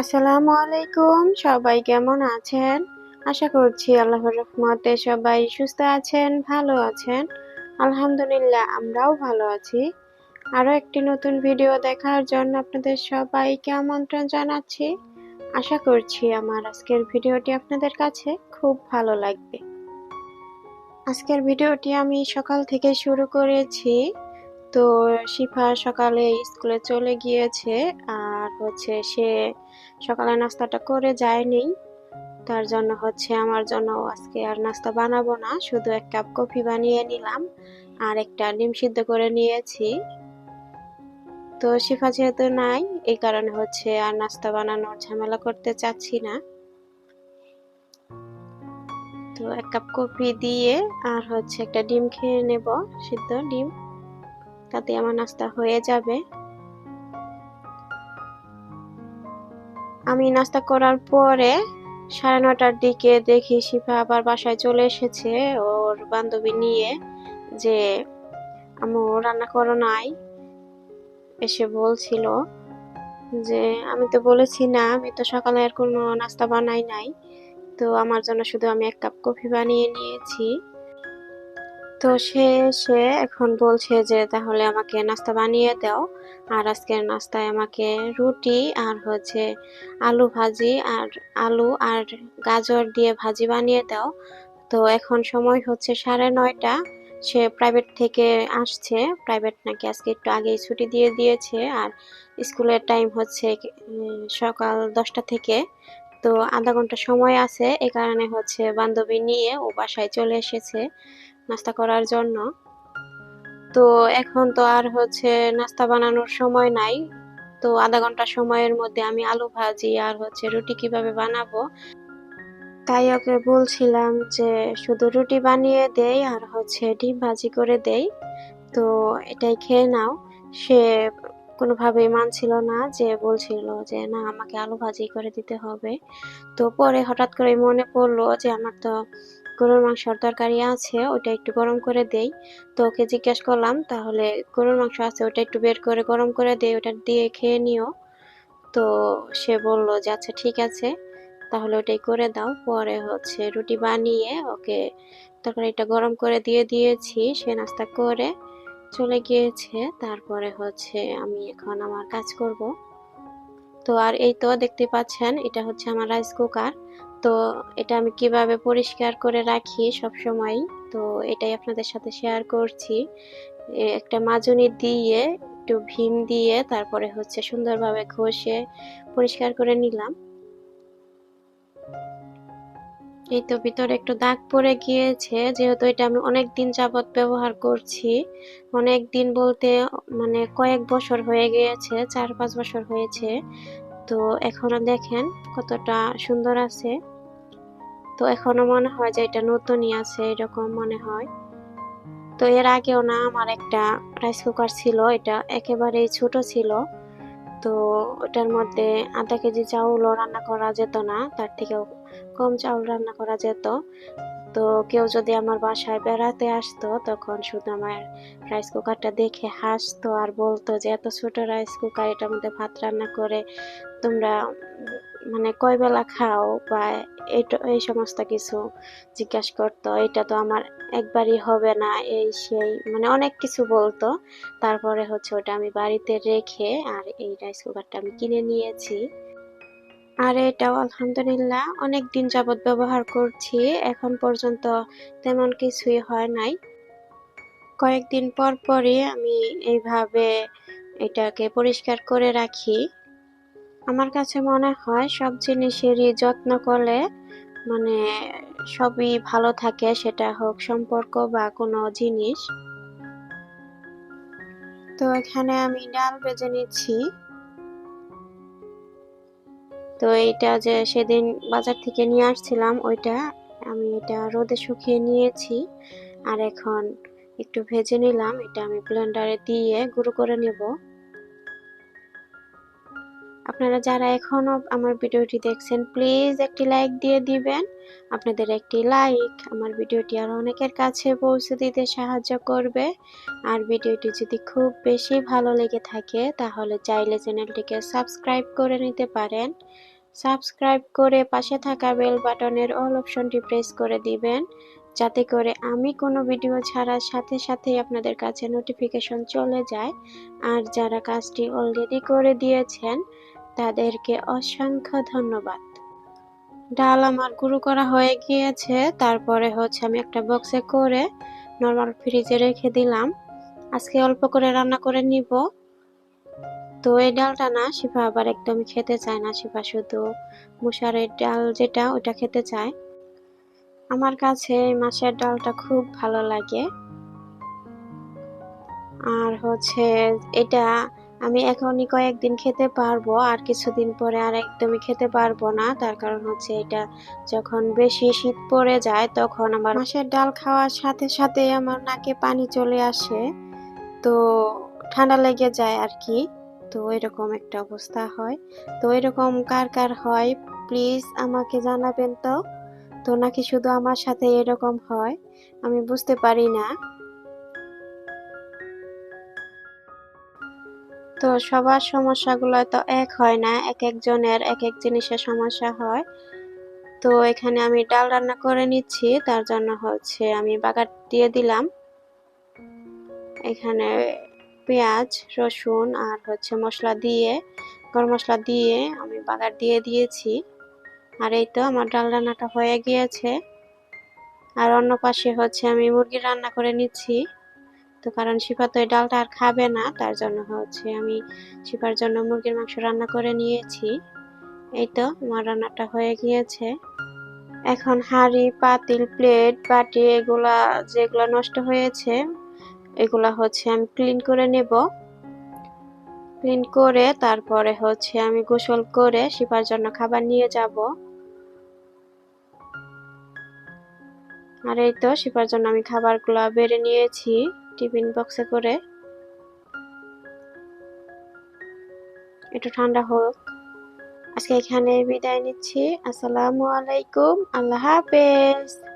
আসসালামু আলাইকুম, সবাই কেমন আছেন? আশা করছি আল্লাহর রহমতে সবাই সুস্থ আছেন, ভালো আছেন। আলহামদুলিল্লাহ, আমরাও ভালো আছি। আরও একটি নতুন ভিডিও দেখার জন্য আপনাদের সবাইকে আমন্ত্রণ জানাচ্ছি। আশা করছি আমার আজকের ভিডিওটি আপনাদের কাছে খুব ভালো লাগবে। আজকের ভিডিওটি আমি সকাল থেকে শুরু করেছি। তো শিফা সকালে স্কুলে চলে গিয়েছে হচ্ছে সে সকালে নাস্তাটা করে যায়নি। তার জন্য হচ্ছে আমার জন্য আজকে আর নাস্তা বানাবো না, শুধু এক কাপ কফি বানিয়ে নিলাম আর একটা ডিম সিদ্ধ করে নিয়েছি। তো শিফা যেহেতু নাই, এই কারণে হচ্ছে আর নাস্তা বানানোর ঝামেলা করতে চাচ্ছি না। তো এক কাপ কফি দিয়ে আর হচ্ছে একটা ডিম খেয়ে নেব, সিদ্ধ ডিম। তাতে আমার নাস্তা হয়ে যাবে। আমি নাস্তা করার পরে সাড়ে নটার দিকে দেখি শিফা আবার বাসায় চলে এসেছে ওর বান্ধবী নিয়ে, যে আমু রান্না করো নাই। এসে বলছিল যে, আমি তো বলেছি না, আমি তো সকালে আর কোনো নাস্তা বানাই নাই। তো আমার জন্য শুধু আমি এক কাপ কফি বানিয়ে নিয়েছি। তো সে সে এখন বলছে যে তাহলে আমাকে নাস্তা বানিয়ে দাও। আর আজকের নাস্তায় আমাকে রুটি আর হচ্ছে আলু ভাজি আর আলু আর গাজর দিয়ে ভাজি বানিয়ে দাও। তো এখন সময় হচ্ছে সাড়ে নয়টা। সে প্রাইভেট থেকে আসছে। প্রাইভেট নাকি আজকে একটু আগেই ছুটি দিয়ে দিয়েছে। আর স্কুলের টাইম হচ্ছে সকাল দশটা থেকে। তো আধা ঘণ্টা সময় আছে, এ কারণে হচ্ছে বান্ধবী নিয়ে ও বাসায় চলে এসেছে নাস্তা করার জন্য। তো এখন তো আর হচ্ছে নাস্তা বানানোর সময় নাই। তো আধা ঘণ্টা সময়ের মধ্যে আমি আলু ভাজি আর হচ্ছে রুটি কীভাবে বানাবো? তাই ওকে বলছিলাম যে শুধু রুটি বানিয়ে দেই আর হচ্ছে ডিম ভাজি করে দেই। তো এটাই খেয়ে নাও। সে কোনোভাবেই মানছিল না যে বলছিল যে, না, আমাকে আলু ভাজি করে দিতে হবে। তো পরে হঠাৎ করে মনে পড়ল যে, আমার তো গরুর মাংসর তরকারি আছে ওটা একটু গরম করে দেই। তো ওকে জিজ্ঞেস করলাম, তাহলে গরুর মাংস আছে ওটা একটু বের করে গরম করে দেই ওটা দিয়ে খেয়ে নিও। তো সে বলল যে আচ্ছা ঠিক আছে, তাহলে ওটাই করে দাও। পরে হচ্ছে রুটি বানিয়ে ওকে তরকারিটা গরম করে দিয়ে দিয়েছি, সে নাস্তা করে চলে গিয়েছে, তারপরে হচ্ছে আমি এখন আমার কাজ করব। তো আর এই তো দেখতে পাচ্ছেন, এটা হচ্ছে আমার রাইস কুকার তো এটা আমি কীভাবে পরিষ্কার করে রাখি সব সময় তো এটাই আপনাদের সাথে শেয়ার করছি। একটা মাজনি দিয়ে, একটু ভীম দিয়ে, তারপরে হচ্ছে সুন্দরভাবে ঘষে পরিষ্কার করে নিলাম। এই তো ভিতরে একটু দাগ পড়ে গিয়েছে, যেহেতু এটা আমি অনেক দিন যাবৎ ব্যবহার করছি। অনেক দিন বলতে মানে কয়েক বছর হয়ে গিয়েছে, চার পাঁচ বছর হয়েছে। তো এখনও দেখেন কতটা সুন্দর আছে। তো এখনও মনে হয় যে এটা নতুনই আছে, এরকম মনে হয়। তো এর আগেও না আমার একটা রাইস কুকার ছিল, এটা একেবারেই ছোট ছিল। তো ওটার মধ্যে আধা কেজি চাউলও রান্না করা যেত না, তার থেকেও কম চাউল রান্না করা যেত। তো কেউ যদি আমার বাসায় বেড়াতে আসতো, তখন শুধু আমার রাইস কুকারটা দেখে হাসতো আর বলতো যে, এত ছোট রাইস কুকার এটার মধ্যে ভাত রান্না করে তোমরা মানে কয় বেলা খাও? বা এই সমস্ত কিছু জিজ্ঞাসা করতো। এটা তো আমার একবারই হবে না, এই সেই মানে অনেক কিছু বলতো। তারপরে হচ্ছে ওটা আমি বাড়িতে রেখে আর এই রাইস কুকারটা আমি কিনে নিয়েছি। আর এটাও আলহামদুলিল্লাহ অনেক দিন যাবৎ ব্যবহার করছি, এখন পর্যন্ত তেমন কিছুই হয় নাই। কয়েকদিন পর পরই আমি এইভাবে এটাকে পরিষ্কার করে রাখি। আমার কাছে মনে হয় সব জিনিসেরই যত্ন করলে মানে সবই ভালো থাকে, সেটা হোক সম্পর্ক বা কোনো জিনিস। তো এখানে আমি ডাল বেজে নিচ্ছি। তো এইটা যে সেদিন বাজার থেকে নিয়ে আসছিলাম, ওইটা আমি এটা রোদে শুকিয়ে নিয়েছি আর এখন একটু ভেজে নিলাম, এটা আমি ব্লেন্ডারে দিয়ে গুঁড়ো করে নেব। আপনারা যারা এখনও আমার ভিডিওটি দেখছেন প্লিজ একটি লাইক দিয়ে দিবেন। আপনাদের একটি লাইক আমার ভিডিওটি আরও অনেকের কাছে পৌঁছে দিতে সাহায্য করবে। আর ভিডিওটি যদি খুব বেশি ভালো লেগে থাকে, তাহলে চাইলে চ্যানেলটিকে সাবস্ক্রাইব করে নিতে পারেন। সাবস্ক্রাইব করে পাশে থাকা বেল বাটনের অল অপশনটি প্রেস করে দিবেন। যাতে করে আমি কোনো ভিডিও ছাড়ার সাথে সাথেই আপনাদের কাছে নোটিফিকেশন চলে যায়। আর যারা কাজটি অলরেডি করে দিয়েছেন তাদেরকে অসংখ্য ধন্যবাদ। ডাল আমার গুঁড়ো করা হয়ে গিয়েছে, তারপরে হচ্ছে আমি একটা বক্সে করে নর্মাল ফ্রিজে রেখে দিলাম। আজকে অল্প করে রান্না করে নিব। তো এই ডালটা না, শিফা আবার একদমই খেতে চায় না। শিফা শুধু মুসারের ডাল যেটা ওটা খেতে চায়। আমার কাছে মাছের ডালটা খুব ভালো লাগে। আর হচ্ছে এটা আমি এখনই কয়েকদিন খেতে পারব, আর কিছুদিন পরে আর একদমই খেতে পারব না। তার কারণ হচ্ছে এটা যখন বেশি শীত পড়ে যায়, তখন আমার মাছের ডাল খাওয়ার সাথে সাথে আমার নাকে পানি চলে আসে। তো ঠান্ডা লেগে যায় আর কি। তো এরকম একটা অবস্থা হয়। তো এরকম কার কার হয়, প্লিজ আমাকে জানাবেন তো। তো নাকি শুধু আমার সাথে এরকম হয়? আমি বুঝতে পারি না। তো সবার সমস্যাগুলো তো এক হয় না, এক একজনের এক এক জিনিসের সমস্যা হয়। তো এখানে আমি ডাল রান্না করে নিচ্ছি, তার জন্য হচ্ছে আমি বাগার দিয়ে দিলাম। এখানে পেঁয়াজ, রসুন আর হচ্ছে মশলা দিয়ে, গরম মশলা দিয়ে আমি বাগার দিয়ে দিয়েছি। আর এই তো আমার ডাল রান্নাটা হয়ে গিয়েছে। আর অন্য পাশে হচ্ছে আমি মুরগি রান্না করে নিচ্ছি। তো কারণ শিফা তো এই ডালটা আর খাবে না, তার জন্য হচ্ছে আমি শিফার জন্য মুরগির মাংস রান্না করে নিয়েছি। এই তো আমার রান্নাটা হয়ে গিয়েছে। এখন হাঁড়ি, পাতিল, প্লেট, বাটি, এগুলা যেগুলো নষ্ট হয়েছে, এগুলা হচ্ছে আমি ক্লিন করে নেব। ক্লিন করে তারপরে হচ্ছে আমি গোসল করে শিফার জন্য খাবার নিয়ে যাব। আর এই তো শিফার জন্য আমি খাবারগুলো বেড়ে নিয়েছি। টিফিন বক্সে করে। একটু ঠান্ডা হোক। আজকে এখানে বিদায় নিচ্ছি। আসসালামু আলাইকুম। আল্লাহ হাফেজ।